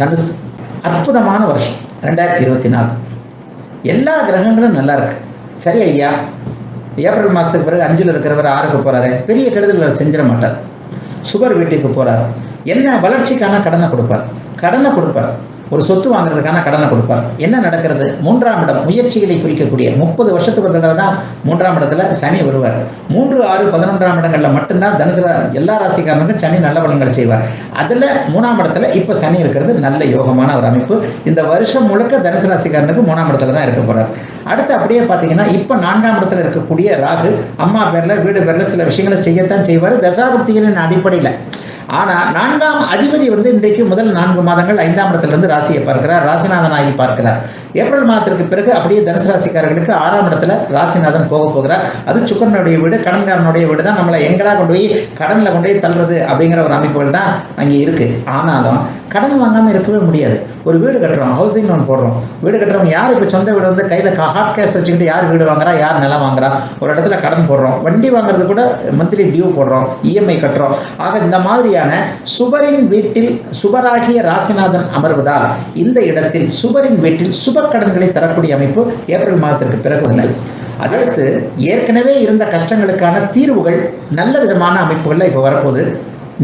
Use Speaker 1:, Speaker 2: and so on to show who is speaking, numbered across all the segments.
Speaker 1: தனுசு அற்புதமான வருஷம் ரெண்டாயிரத்தி இருபத்தி நாலு எல்லா கிரகங்களும் நல்லா இருக்கு. சரி ஐயா ஏப்ரல் மாதத்துக்கு பிறகு அஞ்சில் இருக்கிறவர் ஆறுக்கு போகிறாரு பெரிய கெடுதல் செஞ்சிட மாட்டார். சுவர் வீட்டுக்கு போகிறார் என்ன வளர்ச்சிக்கான கடனை கொடுப்பார். கடனை கொடுப்பார். ஒரு சொத்து வாங்குறதுக்கான கடனை கொடுப்பார். என்ன நடக்கிறது? மூன்றாம் இடம் முயற்சிகளை குறிக்கக்கூடிய முப்பது வருஷத்துக்கு ஒரு தடவை தான் மூன்றாம் இடத்துல சனி வருவார். மூன்று ஆறு பதினொன்றாம் இடங்களில் மட்டும்தான் தனுசு எல்லா ராசிக்காரனுக்கும் சனி நல்ல பலன்கள் செய்வார். அதில் மூணாம் இடத்துல இப்போ சனி இருக்கிறது நல்ல யோகமான ஒரு அமைப்பு. இந்த வருஷம் முழுக்க தனுசு ராசிக்காரனுக்கு மூணாம் இடத்துல தான் இருக்க போகிறார் அடுத்து அப்படியே பார்த்தீங்கன்னா இப்போ நான்காம் இடத்துல இருக்கக்கூடிய ராகு அம்மா பேரில் வீடு பேரில் சில விஷயங்களை செய்யத்தான் செய்வார். தசாபுத்திகளின் அடிப்படையில் ஆனால் நான்காம் அதிபதி வந்து இன்றைக்கு முதல் நான்கு மாதங்கள் ஐந்தாம் இடத்திலிருந்து ராசியை பார்க்கிறார். ராசிநாதனாகி பார்க்கிறார். ஏப்ரல் மாதத்திற்கு பிறகு அப்படியே தனுசு ராசிக்காரர்களுக்கு ஆறாம் இடத்துல ராசிநாதன் போக போகிறார். அது சுக்கரனுடைய வீடு கடன்காரனுடைய வீடு தான் நம்மளை எங்கடா கொண்டு போய் கடனில் கொண்டு போய் தள்ளுறது அப்படிங்கிற ஒரு அமைப்புகள் தான் அங்கே இருக்குது ஆனாலும் கடன் வாங்காமல் இருக்கவே முடியாது. ஒரு வீடு கட்டுறோம் ஹவுசிங் லோன் போடுறோம். வீடு கட்டுறவங்க யார் இப்போ சொந்த வீடு வந்து கையில் ஹாட் கேஷ் வச்சுக்கிட்டு யார் வீடு வாங்குறா யார் நிலம் வாங்குறா? ஒரு இடத்துல கடன் போடுறோம். வண்டி வாங்குறது கூட மந்த்லி டியூ போடுறோம் இஎம்ஐ கட்டுறோம். ஆக இந்த மாதிரியான சுபரின் வீட்டில் சுபராகிய ராசிநாதன் அமர்வதால் இந்த இடத்தில் சுபரின் வீட்டில் சுப கடன்களை தரக்கூடிய அமைப்பு ஏப்ரல் மாதத்திற்கு பிறகு உள்ளது அடுத்து ஏற்கனவே இருந்த கஷ்டங்களுக்கான தீர்வுகள் நல்ல விதமான அமைப்புகளில் இப்போ வரப்போகுது.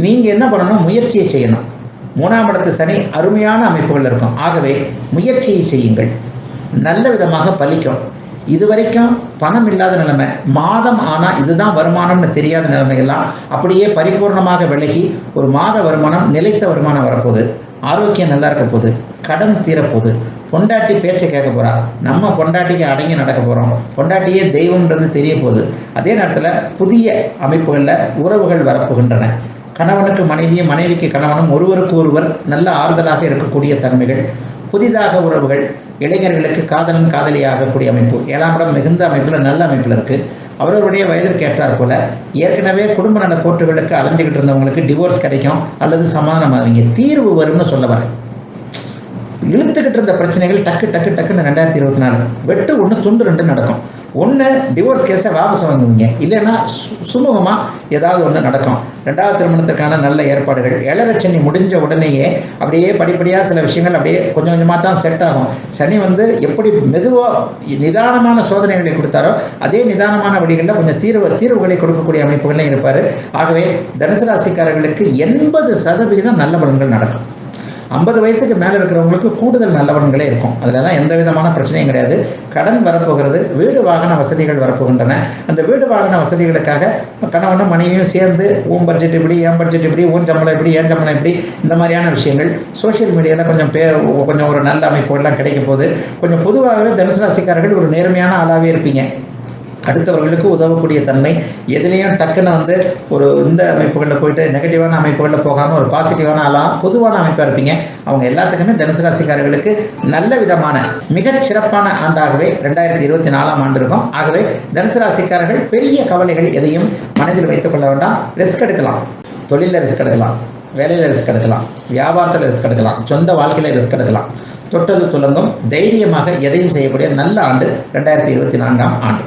Speaker 1: நீங்கள் என்ன பண்ணணும்? முயற்சியை செய்யணும். மூணாம் இடத்து சனி அருமையான அமைப்புகள் இருக்கும். ஆகவே முயற்சியை செய்யுங்கள். நல்ல விதமாக பலிக்கும். இதுவரைக்கும் பணம் இல்லாத நிலைமை. மாதம் ஆனால் இதுதான் வருமானம்னு தெரியாத நிலைமையெல்லாம் அப்படியே பரிபூர்ணமாக விலகி ஒரு மாத வருமானம் நிலைத்த வருமானம் வரப்போகுது. ஆரோக்கியம் நல்லா இருக்க போகுது. கடன் தீரப்போகுது. பொண்டாட்டி பேச்சை கேட்க போகிறா நம்ம பொண்டாட்டிக்கு அடங்கி நடக்க போகிறோம் பொண்டாட்டியே தெய்வம்ன்றது தெரிய போகுது. அதே நேரத்தில் புதிய அமைப்புகளில் உறவுகள் வரப்போகின்றன. கணவனுக்கு மனைவியும் மனைவிக்கு கணவனும் ஒருவருக்கு ஒருவர் நல்ல ஆறுதலாக இருக்கக்கூடிய தன்மைகள் புதிதாக உறவுகள் இளைஞர்களுக்கு காதலன் காதலியாகக்கூடிய அமைப்பு ஏழாம் இடம் மிகுந்த அமைப்பில் நல்ல அமைப்பில் இருக்குது அவரவருடைய வயதிற்கு ஏற்றார் போல ஏற்கனவே குடும்ப நல கோர்ட்டுகளுக்கு அலைஞ்சிக்கிட்டு இருந்தவங்களுக்கு டிவோர்ஸ் கிடைக்கும் அல்லது சமாதானமாவீங்க. தீர்வு வரும்னு சொல்ல வரேன். இழுத்துக்கிட்டு இருந்த பிரச்சனைகள் டக்கு டக்கு டக்குன்னு ரெண்டாயிரத்தி இருபத்தி நாலு. வெட்டு ஒன்று துண்டு ரெண்டு நடக்கும். ஒன்று டிவோர்ஸ் கேஸை வாபஸ் வாங்குவீங்க. இல்லைன்னா சு சுமூகமாக ஏதாவது ஒன்று நடக்கும். ரெண்டாவது திருமணத்துக்கான நல்ல ஏற்பாடுகள். ஏழரை முடிஞ்ச உடனேயே அப்படியே படிப்படியாக சில விஷயங்கள் அப்படியே கொஞ்சம் கொஞ்சமாக தான் செட் ஆகும். சனி வந்து எப்படி மெதுவாக நிதானமான சோதனைகளை கொடுத்தாரோ அதே நிதானமான வழிகளில் கொஞ்சம் தீர்வு தீர்வுகளை கொடுக்கக்கூடிய அமைப்புகளையும் இருப்பார். ஆகவே தனுசு ராசிக்காரர்களுக்கு எண்பது சதவிகிதம் நல்ல பலன்கள் நடக்கும். ஐம்பது வயசுக்கு மேலே இருக்கிறவங்களுக்கு கூடுதல் நல்லவன்களே இருக்கும். அதிலலாம் எந்த விதமான பிரச்சனையும் கிடையாது. கடன் வரப்போகிறது வீடு வாகன வசதிகள் வரப்போகின்றன. அந்த வீடு வாகன வசதிகளுக்காக கணவனும் மனைவியும் சேர்ந்து உன் பட்ஜெட் இப்படி என் பட்ஜெட் இப்படி உன் சம்பளம் இப்படி ஏன் சம்பளம் இப்படி இந்த மாதிரியான விஷயங்கள் சோஷியல் மீடியாவில் கொஞ்சம் பேர் கொஞ்சம் ஒரு நல்ல அமைப்புகள்லாம் கிடைக்கும் போது கொஞ்சம் பொதுவாகவே தனுசு ராசிக்காரர்கள் ஒரு நேர்மையான ஆளாகவே இருப்பீங்க. அடுத்தவர்களுக்கு உதவக்கூடிய தன்மை எதுலேயும் டக்குன்னு வந்து ஒரு இந்த அமைப்புகளில் போயிட்டு நெகட்டிவான அமைப்புகளில் போகாமல் ஒரு பாசிட்டிவான ஆளாக பொதுவான அமைப்பாக இருப்பீங்க. அவங்க எல்லாத்துக்குமே தனுசு ராசிக்காரர்களுக்கு நல்ல விதமான மிகச் சிறப்பான ஆண்டாகவே ரெண்டாயிரத்தி இருபத்தி நாலாம் ஆண்டு இருக்கும். ஆகவே தனுசு ராசிக்காரர்கள் பெரிய கவலைகள் எதையும் மனதில் வைத்துக் கொள்ள வேண்டாம். ரிஸ்க் எடுக்கலாம். தொழிலில் ரிஸ்க் எடுக்கலாம். வேலையில் ரிஸ்க் எடுக்கலாம். வியாபாரத்தில் ரிஸ்க் எடுக்கலாம். சொந்த வாழ்க்கையில் ரிஸ்க் எடுக்கலாம். தொட்டது துலங்கும். தைரியமாக எதையும் செய்யக்கூடிய நல்ல ஆண்டு ரெண்டாயிரத்தி இருபத்தி நான்காம் ஆண்டு.